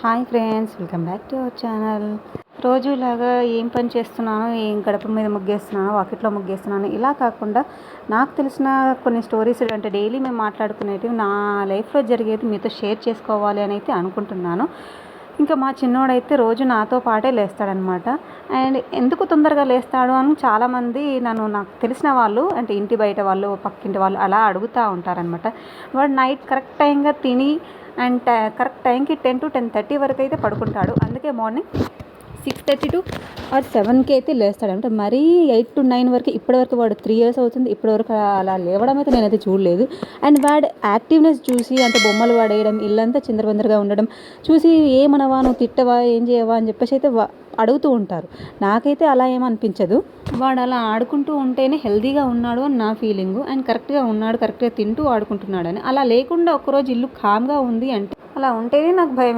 Hi friends welcome back to our channel. రోజులాగా ఏం పని చేస్తున్నాను ఏం గడప మీద ముగ్గేస్తున్నాను వాకిట్లో ముగ్గేస్తున్నాను ఇలా కాకుండా నాకు తెలిసిన కొన్ని స్టోరీస్ అంటే డైలీ మేము మాట్లాడుకునేటివి నా లైఫ్లో జరిగేది మీతో షేర్ చేసుకోవాలి అని అయితే అనుకుంటున్నాను. ఇంకా మా చిన్నోడైతే రోజు నాతో పాటే లేస్తాడనమాట. అండ్ ఎందుకు తొందరగా లేస్తాడు అని చాలామంది నన్ను నాకు తెలిసిన వాళ్ళు అంటే ఇంటి బయట వాళ్ళు పక్కింటి వాళ్ళు అలా అడుగుతూ ఉంటారనమాట. వాడు నైట్ కరెక్ట్ టైంగా తిని అండ్ కరెక్ట్ టైంకి టెన్ టు టెన్ థర్టీ వరకు అయితే పడుకుంటాడు. అందుకే morning six thirty to or సెవెన్కి అయితే లేస్తాడు అంటే మరీ ఎయిట్ టు నైన్ వరకు ఇప్పటివరకు వాడు త్రీ ఇయర్స్ అవుతుంది. ఇప్పటివరకు అలా లేవడం అయితే నేనైతే చూడలేదు. అండ్ వాడు యాక్టివ్నెస్ చూసి అంటే బొమ్మలు వాడేయడం ఇల్లంతా చిందరబందరగా ఉండడం చూసి ఏమనవా నువ్వు తిట్టవా ఏం చేయవా అని చెప్పేసి అయితే వా- అడుగుతూ ఉంటారు. నాకైతే అలా ఏమనిపించదు వాడు అలా ఆడుకుంటూ ఉంటేనే హెల్తీగా ఉన్నాడు అని నా ఫీలింగ్. అండ్ కరెక్ట్గా ఉన్నాడు కరెక్ట్గా తింటూ ఆడుకుంటున్నాడు అని అలా లేకుండా ఒకరోజు ఇల్లు కామ్గా ఉంది అంటే అలా ఉంటేనే నాకు భయం.